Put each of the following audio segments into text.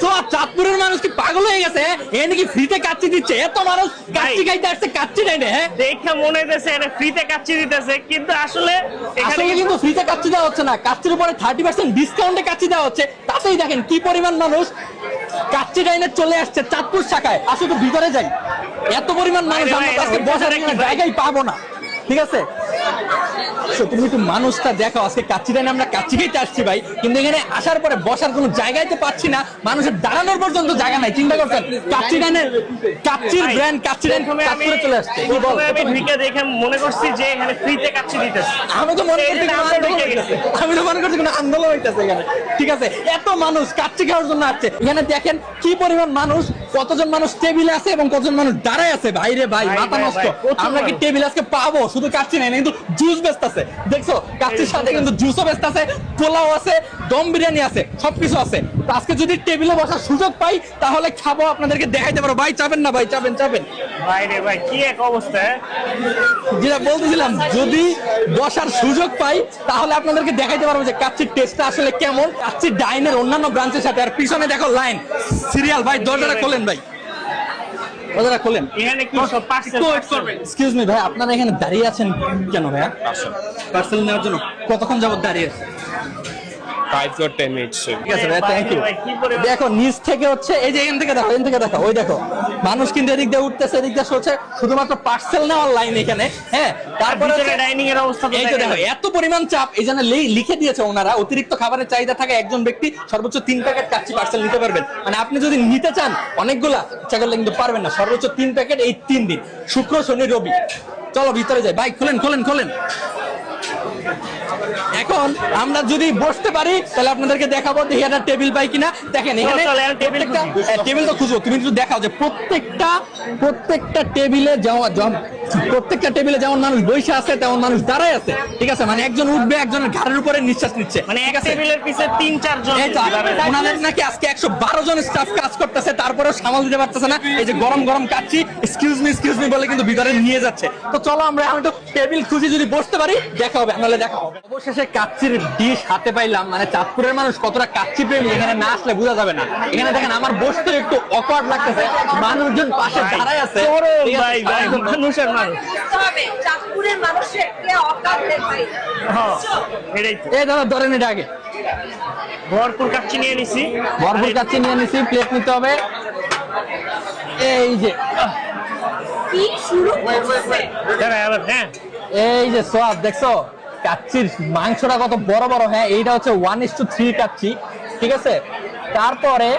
সোয়া চাঁদপুরের মানুষ কি পাগল হয়ে গেছে? এ নাকি ফ্রিতে কাচ্চি দিচ্ছে? এত মানুষ কাচ্চি খাইতে আসছে কাচ্চি ডাইনে হ্যাঁ? দেখে মনে হইতেছে এটা ফ্রিতে কাচ্চি দিতেছে কিন্তু আসলে এখানে কিন্তু- ফ্রিতে কাচ্চি দেওয়া হচ্ছে না? কাচ্চির উপরে থার্টি পার্সেন্ট ডিসকাউন্টে কাচ্চি দেওয়া হচ্ছে। তাতেই দেখেন কি পরিমাণ মানুষ কাচ্চি ডাইনে চলে আসছে চাঁদপুর শাখায়। আসলে তো ভিতরে যাই। এত পরিমাণ মানুষ আমরা বসার কোনো জায়গায় পাবো না। ঠিক আছে? তুমি একটু মানুষটা দেখো আজকে কাচ্চি ডাইনে আমরা কাচ্চি খেতে আসছি ভাই। কিন্তু এখানে আসার পরে বসার কোনো জায়গায় তো পাচ্ছি না। মানুষের দাঁড়ানোর পর্যন্ত জায়গা নাই চিন্তা করছেন কাচ্চি ডাইনে কাচ্চির ব্র্যান্ড কাচ্চি ডাইন প্রথমে চলে আসছে। আমি ঢুকে দেখে মনে করছি যে এখানে ফ্রিতে কাচ্চি দিতেছে। আমি তো মনে করছি। আমি তো মনে করছি কোনো আন্দোলন হইতেছে এখানে। ঠিক আছে এত মানুষ কাচ্চি খাওয়ার জন্য আসছে। এখানে দেখেন কি পরিমাণ মানুষ কতজন মানুষ টেবিলে আছে এবং কতজন মানুষ দাঁড়ায় আছে। ভাইরে ভাই ভাই, মাথা নষ্ট। আমরা কি টেবিল আজকে পাবো? শুধু কাচ্চি নাই কিন্তু জুস বেচতেছে। দেখছ? কাচ্চির সাথে কিন্তু জুসও বেচতেছে পোলাও আছে দম বিরিয়ানি আছে সবকিছু আছে। তো আজকে যদি টেবিলে বসার সুযোগ পাই তাহলে খাব আপনাদেরকে দেখাইতে পারো। ভাই চাবেন না ভাই চাবেন চাবেন ভাই রে ভাই কি এক অবস্থা হ্যাঁ? যেটা বলতেছিলাম যদি বসার সুযোগ পাই তাহলে আপনাদেরকে দেখাইতে পারব যে কাচ্চির টেস্টটা আসলে কেমন। কাচ্চির ডাইনের অন্যান্য ব্রাঞ্চের সাথে আর পিছনে দেখো লাইন সিরিয়াল ভাই দরজাটা খোলেন ভাই। এক্সকিউজ মি ভাই আপনারা এখানে দাঁড়িয়ে আছেন কেন ভাইয়া? পার্সেল নেওয়ার জন্য। কতক্ষণ যাবত দাঁড়িয়ে? আছে 5 or 10 মিনিটস ঠিক আছে ভাই থ্যাংক ইউ দেখো নিচ থেকে হচ্ছে এই যে এখান থেকে দেখো এখান থেকে দেখো ওই দেখো মানুষ কিন্তু এদিক দিয়ে উঠতেছে এদিক দিয়ে সরছে শুধুমাত্র পার্সেল নেওয়ার লাইন এখানে হ্যাঁ? তারপরে ডাইনিং এর অবস্থা এই তো দেখো এত পরিমাণ চাপ এই জন্য লিখে দিয়েছে ওনারা অতিরিক্ত খাবারের চাহিদা থাকে একজন ব্যক্তি সর্বোচ্চ তিন প্যাকেট কাচ্চি পার্সেল নিতে পারবেন। মানে আপনি যদি নিতে চান অনেকগুলা ইচ্ছা লিখতে পারবেন না সর্বোচ্চ তিন প্যাকেট এই তিন দিন শুক্র শনি রবি। চলো ভিতরে যাই বাইক খোলেন খোলেন খোলেন। এখন আমরা যদি বসতে পারি তাহলে আপনাদেরকে দেখাবো দেখি একটা টেবিল পাই কিনা। দেখেন এখানে টেবিল। হ্যাঁ, টেবিল তো খুঁজো তুমি একটু দেখাও যে প্রত্যেকটা প্রত্যেকটা টেবিলে যাওয়া প্রত্যেকটা টেবিলে যেমন মানুষ বসে আছে তেমন মানুষ দাঁড়ায় আছে। ঠিক আছে? মানে একজন উঠবে একজনের ঘাড়ের উপরে নিঃশ্বাস নিচ্ছে। মানে এক টেবিলের পিছে তিন চার জন ওনাদের নাকি আজকে একশো বারো জন স্টাফ কাজ করতেছে তারপরেও সামাল দিতে পারতেছে না। এই যে গরম গরম kacchi excuse me excuse me বলে কিন্তু ভিতরে নিয়ে যাচ্ছে। তো চলো আমরা এখন একটু টেবিল খুঁজে যদি বসতে পারি দেখা হবে নাহলে দেখা হবে। অবশেষে কাচ্চির ডিশ হাতে পাইলাম। মানে চাঁদপুরের মানুষ কতটা কাচ্চি প্রেমী এখানে না আসলে বোঝা যাবে না। এখানে দেখেন আমার বসতে একটু অকওয়ার্ড লাগতেছে। মানুষজন পাশে দাঁড়ায় আছে। ভাই ভাই মানুষের মানুষ চাঁদপুরের মানুষের হ্যাঁ, এই দাদা ধরেন এটা আগে। ভরপুর কাচ্চি নিয়ে নিছি। ভরপুর কাচ্চি নিয়ে নিছি প্লেট নিতে হবে। এই যে। কি শুরু করছে? হ্যাঁ। এই যে সব দেখছ? কাচ্চির মাংসটা কত বড় বড় হ্যাঁ এইটা হচ্ছে ওয়ান ইস টু থ্রি কাচ্চি ঠিক আছে? তারপরে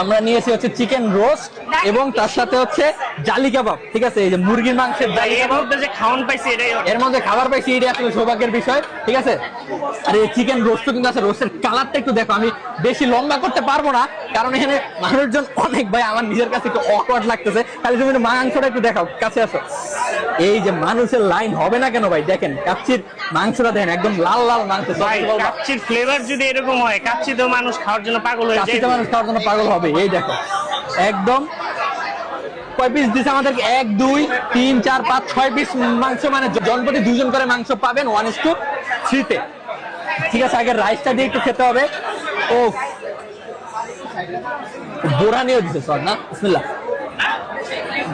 আমরা নিয়েছি হচ্ছে চিকেন রোস্ট এবং তার সাথে হচ্ছে জালি কাবাব ঠিক আছে? এই যে মুরগির মাংসের জালি এর কাবাব। মধ্যে যে খাওয়ান পাইছি এটাই এর মধ্যে খাবার পাইছি এটা আসলে সৌভাগ্যের বিষয় ঠিক আছে? আর এই চিকেন রোস্ট কিন্তু আছে রোস্টের কালারটা একটু দেখো আমি বেশি লম্বা করতে পারব না কারণ এখানে মানুষজন অনেক ভাই আমার নিজের কাছে একটু অকওয়ার্ড লাগতেছে। খালি তুমি মাংসটা একটু দেখাও কাছে আসো। এই যে মানুষের লাইন হবে না কেন ভাই? দেখেন কাচ্চির মাংসটা দেখেন একদম লাল লাল মাংস। কাচ্চির ফ্লেভার যদি এরকম হয় কাচ্চি তো মানুষ খাওয়ার জন্য পাগল হয়ে যায়। কাচ্চিটা মানুষ খাওয়ার জন্য পাগল হবে এই দেখো। একদম কয় পিস দিছে আমাদেরকে? এক দুই তিন চার পাঁচ ছয় পিস মাংস মানে জনপ্রতি দুজন করে মাংস পাবেন ওয়ান ইস টু থ্রিতে ঠিক আছে আগে রাইসটা দিয়ে একটু খেতে হবে। ও বোরানিও দিছে সর না? বিসমিল্লাহ।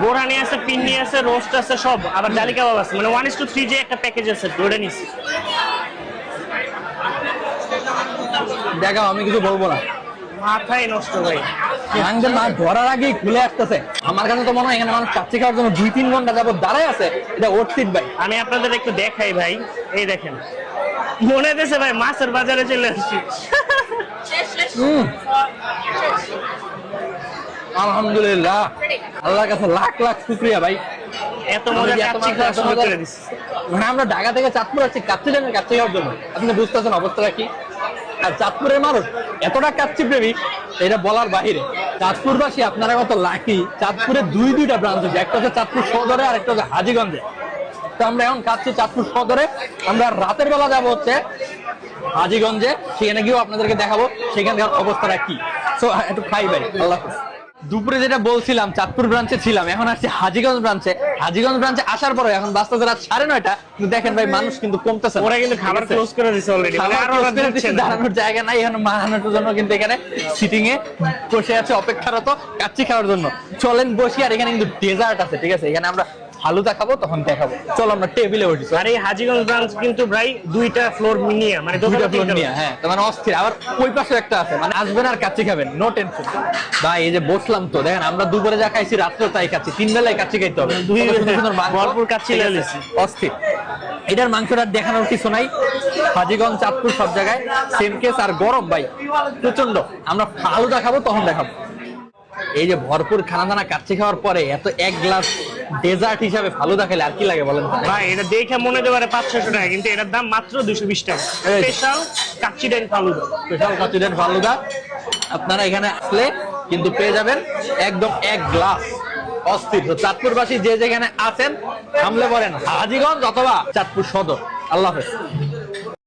বোরহানি আছে পিন্নি আছে রোস্ট আছে সব। আবার জালি কাবাব আছে। মানে ওয়ান ইস টু থ্রি যে একটা প্যাকেজ আছে ওটা নিছি। দেখাও আমি কিছু বলব না। মাথায় নষ্ট ভাই। ধরার আগেই খুলে আসতেছে। আমার কাছে তো মনে হয় এখানে মানুষ কাচ্চি খাওয়ার জন্য দুই তিন ঘণ্টা দাঁড়ায় আছে। এটা ওরসিট ভাই। আমি আপনাদের একটু দেখাই ভাই। এই দেখেন। মনে হইতেছে ভাই মাছের বাজারে চলে আসছি। আলহামদুলিল্লাহ। আল্লাহর কাছে লাখ লাখ শুক্রিয়া ভাই। এত মজা কাচ্চি খাওয়া শুরু করে দিচ্ছে মানে আমরা ঢাকা থেকে চাঁদপুর আছি কাচ্চি টাইমের কাচ্চি খাওয়ার জন্য। আপনি বুঝতেছেন অবস্থাটা কি? আর চাঁদপুরের মানুষ এতটা কাচ্চি প্রেমী এটা বলার বাহিরে। চাঁদপুরবাসী আপনারা কত লাকি? চাঁদপুরে দুই দুইটা ব্রাঞ্চ আছে। একটা হচ্ছে চাঁদপুর সদরে আর একটা হচ্ছে হাজিগঞ্জে। তো আমরা এখন খাচ্ছি চাঁদপুর সদরে। আমরা রাতের বেলা যাব হচ্ছে হাজিগঞ্জে। সেখানে গিয়েও আপনাদেরকে দেখাবো সেখানকার অবস্থাটা কি। সো একটু খাই ভাই আল্লাহ হাফেজ। দুপুরে যেটা বলছিলাম চাঁদপুর ব্রাঞ্চে ছিলাম এখন আসছি হাজিগঞ্জ ব্রাঞ্চে হাজিগঞ্জ ব্রাঞ্চে আসার পরে এখন বাস্তবে রাত সাড়ে নয়টা কিন্তু দেখেন ভাই মানুষ কিন্তু কমতেছে ওরা কিন্তু খাবার ক্লোজ করে দিছে অলরেডি মানে দাঁড়ানোর জায়গা নাই এখন মাহানোর জন্য কিন্তু এখানে সিটিং এ বসে আছে অপেক্ষারত কাচ্চি খাওয়ার জন্য। চলেন বসি আর এখানে কিন্তু ডেজার্ট আছে ঠিক আছে? এখানে আমরা হালুদা খাব তখন দেখাবো। চলো আমরা টেবিলে উঠি আর এই হাজিগঞ্জ ব্রাঞ্চ কিন্তু ভাই দুইটা ফ্লোর মিনিয়া মানে দুইটা ফ্লোর। নিয়ে হ্যাঁ তার মানে অস্থির। আবার ওই পাশে একটা আছে মানে আসবেন আর কাচ্চি খাবেন নো টেনশন ভাই এই যে বসলাম তো দেখেন আমরা দুপুরে যা খাইছি রাত্রে তাই খাচ্ছি তিন বেলায় কাচ্চি খাইতে হবে। দুই। ভরপুর কাচ্চি অস্থির। এটার মাংসটা দেখানোর কিছু নাই। হাজিগঞ্জ চাঁদপুর সব জায়গায় সেম কেস আর গরম ভাই প্রচণ্ড আমরা ফালুদা খাব তখন দেখাবো। এই যে ভরপুর খানা দানা কাচ্চি খাওয়ার পরে এত এক গ্লাস ডেজার্ট হিসাবে ফালুদা খেলে আর কি লাগে বলেন? ভাই এটা দেখে মনে হতে পারে পাঁচ ছশো টাকা কিন্তু এটার দাম মাত্র দুশো বিশ টাকা। স্পেশাল কাচি ডেন ফালুদা। স্পেশাল কচুরের ফালুদা। আপনারা এখানে আসলে কিন্তু পেয়ে যাবেন একদম এক গ্লাস অস্থির। তো চাঁদপুরবাসী যে যেখানে আছেন থামলে বলেন হাজিগঞ্জ অথবা চাঁদপুর সদর। আল্লাহ হাফেজ।